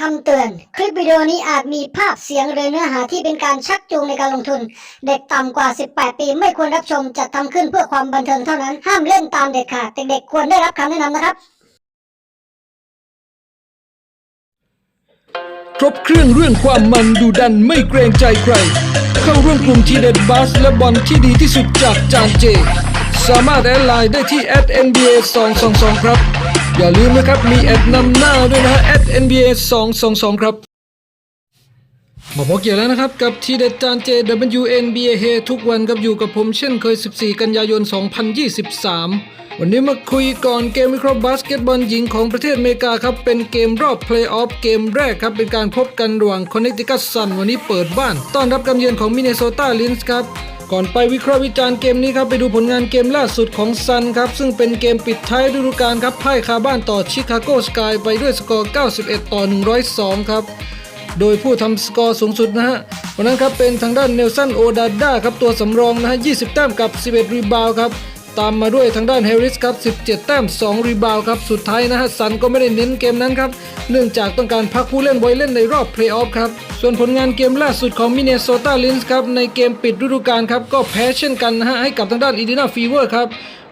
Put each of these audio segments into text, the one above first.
คำเตือน คลิปวิดีโอนี้อาจมีภาพเสียงหรือเนื้อหาที่เป็นการชักจูงในการลงทุน เด็กต่ำกว่า 18 ปีไม่ควรรับชมจัดทำขึ้นเพื่อความบันเทิงเท่านั้น ห้ามเล่นตามเด็ดขาดเด็กๆควรได้รับคำแนะนำนะครับ ครบเครื่องเรื่องความมันดูดันไม่เกรงใจใคร เข้าร่วมกลุ่มทีเด็ดบัสและบอลที่ดีที่สุดจากจานเจ สามารถแอดไลน์ได้ที่ @nba 222ครับ อย่าลืมนะครับ มีแอดนำหน้าด้วยนะฮะ @nba 222ครับมาพบเกี่ยวแล้วนะครับ กับทีเด็ดจานเจ WNBA ทุกวันกับอยู่กับผมเช่นเคย 14 กันยายน 2023 วันนี้มาคุยก่อนเกมวิเคราะห์บาสเกตบอลหญิงของประเทศอเมริกาครับ เป็นเกมรอบเพลย์ออฟเกมแรกครับ เป็นการพบกันระหว่างคอนเน c ติคั t ซันวันนี้เปิดบ้าน ต้อนรับการเยือนของมินเนโซตาลินส์ครับ ก่อนไปวิเคราะห์วิจารณ์เกมนี้ครับไปดูผลงานเกมล่าสุดของซันครับ ซึ่งเป็นเกมปิดท้ายฤดูกาลครับพ่ายคาบ้านต่อชิคาโกสกายไปด้วยสกอร์ 91 ต่อ 102 ครับ โดยผู้ทำสกอร์สูงสุดนะฮะวันนั้นครับเป็นทางด้านเนลสันโอดาด้าครับตัวสำรองนะฮะ 20 แต้มกับ 11 รีบาวครับ ตามมาด้วยทางด้านแฮร์ริสครับ 17 แต้ม 2 รีบาวครับ สุดท้ายนะฮะซันก็ไม่ได้เน้นเกมนั้นครับ เนื่องจากต้องการพักผู้เล่นไว้เล่นในรอบเพลย์ออฟครับ ส่วนผลงานเกมล่าสุดของมินเนโซตาลินส์ครับ ในเกมปิดฤดูกาลครับ ก็แพ้เช่นกันนะฮะให้กับทางด้านอีดีนาฟีเวอร์ครับ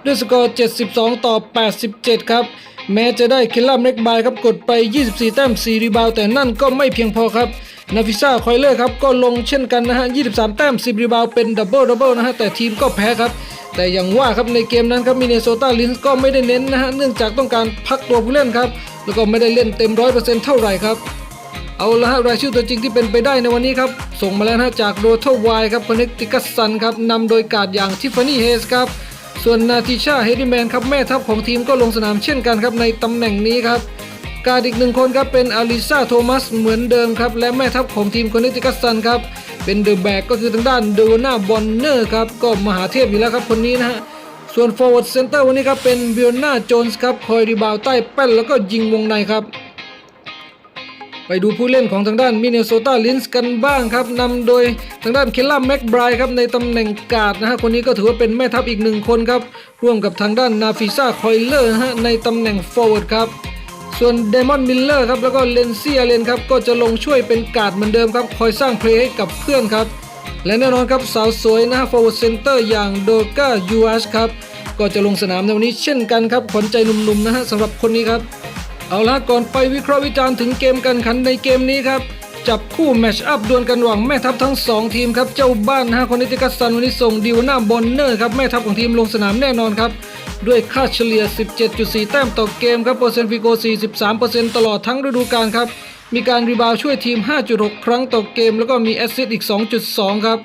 ด้วยสกอร์ 72 ต่อ 87 ครับ แม้จะได้เคลลัมเล็กบายครับกดไป 24 แต้ม 4 รีบาวแต่นั่นก็ไม่เพียงพอครับนาฟิซ่าคอยเลอร์ครับก็ลงเช่นกันนะฮะ 23 แต้ม 10 รีบาวเป็นดับเบิลดับเบิลนะฮะแต่ทีมก็แพ้ครับ แต่อย่างว่าครับในเกมนั้นครับมิเนโซตาลินส์ก็ไม่ได้เน้นนะฮะเนื่องจากต้องการพักตัวผู้เล่นครับแล้วก็ไม่ได้เล่นเต็ม100%เปอร์เซ็นต์เท่าไหร่ครับเอาละฮะรายชื่อตัวจริงที่เป็นไปได้ในวันนี้ครับ ส่งมาแล้วนะฮะจากโรเทอร์ไวครับคอนเนคติคัสซันครับนำโดยการดอย่างทิฟฟานี่เฮสครับส่วนนาติชาเฮดิแมนครับแม่ทัพของทีมก็ลงสนามเช่นกันครับในตำแหน่งนี้ครับการดอีกหนึ่งคนครับเป็นอลิซาโทมัสเหมือนเดิมครับและแม่ทัพของทีมคอนเนคติคัสซันครับ เป็นเดอะแบกก็คือทางด้านเดวนาบอนเนอร์ครับก็มหาเทพอยู่แล้วครับคนนี้นะฮะส่วน forward center วันนี้ครับเป็นเบียนาโจนส์ครับคอยรีบาวใต้แป้นแล้วก็ยิงวงในครับ ไปดูผู้เล่นของทางด้านมินเนโซตาลินส์กันบ้างครับนำโดยทางด้านเคลลัมแม็กไบรครับในตำแหน่งกาดนะฮะคนนี้ก็ถือว่าเป็นแม่ทัพอีกหนึ่งคนครับร่วมกับทางด้านนาฟิซ่าคอยเลอร์นะฮะในตำแหน่ง forward ครับ ส่วนเดมอนมิลเลอร์ครับแล้วก็เลนซี่อาเลนครับก็จะลงช่วยเป็นการ์ดเหมือนเดิมครับ คอยสร้างเพลย์ให้กับเพื่อนครับ และแน่นอนครับสาวสวยนะฮะ forward center อย่างโดกายูอาชครับก็จะลงสนามในวันนี้เช่นกันครับขวัญใจหนุ่มๆนะฮะสำหรับคนนี้ครับ เอาละก่อนไปวิเคราะห์วิจารณ์ถึงเกมการขันในเกมนี้ครับจับคู่แมชอัพดวลกันระหว่างแม่ทัพทั้ง 2 ทีมครับ เจ้าบ้านฮะคอนเนติคัสซันวันนี้ส่งดิวนาบอนเนอร์ครับ แม่ทัพของทีมลงสนามแน่นอนครับ ด้วยค่าเฉลี่ย 17.4 แต้มต่อเกมครับเปอร์เซ็นต์ฟิโก 43%ตลอดทั้งฤดูกาลครับ มีการรีบาวช่วยทีม 5.6 ครั้งต่อเกม แล้วก็มีแอสซิสต์อีก 2.2 ครับ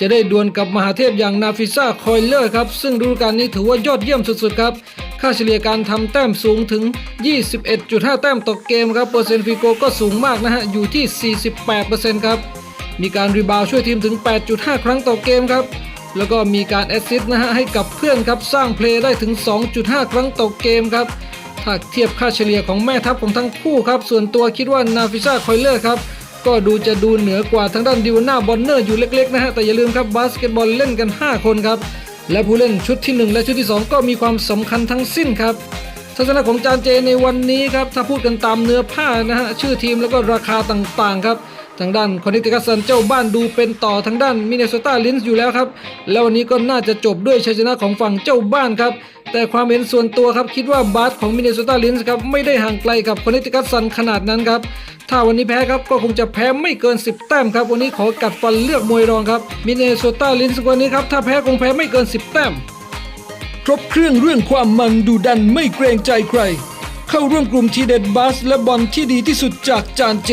จะได้ดวลกับมหาเทพอย่างนาฟิซ่าคอยเลอร์ครับ ซึ่งฤดูกาลนี้ถือว่ายอดเยี่ยมสุดๆครับ ค่าเฉลี่ยการทำแต้มสูงถึง 21.5 แต้มต่อเกมครับ เปอร์เซ็นต์ฟรีโกก็สูงมากนะฮะ อยู่ที่ 48%ครับ มีการรีบาวช่วยทีมถึง 8.5 ครั้งต่อเกมครับ แล้วก็มีการแอสซิสต์นะฮะให้กับเพื่อนครับสร้างเพลย์ได้ถึง 2.5 ครั้งต่อเกมครับถ้าเทียบค่าเฉลี่ยของแม่ทัพของทั้งคู่ครับส่วนตัวคิดว่านาฟิซาคอยเลอร์ครับก็ดูจะดูเหนือกว่าทางด้านดิวนาบอนเนอร์อยู่เล็กๆนะฮะแต่อย่าลืมครับบาสเกตบอลเล่นกัน 5 คนครับและผู้เล่นชุดที่ 1 และชุดที่ 2 ก็มีความสำคัญทั้งสิ้นครับทัศนะของจานเจในวันนี้ครับถ้าพูดกันตามเนื้อผ้านะฮะชื่อทีมแล้วก็ราคาต่างๆครับ ทางด้านคอนเน c ติคัสซันเจ้าบ้านดูเป็นต่อทางด้านมินเนโซตาลินส์อยู่แล้วครับ แล้ววันนี้ก็น่าจะจบด้วยชัยชนะของฝั่งเจ้าบ้านครับ แต่ความเห็นส่วนตัวครับคิดว่าบาสของมินเนโซตาลินส์ครับไม่ได้ห่างไกลกับคอนเน c ติคัสซันขนาดนั้นครับถ้าวันนี้แพ้ครับก็คงจะแพ้ไม่เกิน 10 แต้มครับ วันนี้ขอกัดฟันเลือกมวยรองครับมินเนโซตาลินส์วันนี้ครับถ้าแพ้คงแพ้ไม่เกิน 10 แต้มครบเครื่องเรื่องความมันดูดันไม่เกรงใจใคร เข้าร่วมกลุ่มทีเด็ดบัสและบอลที่ดีที่สุดจากจานเจ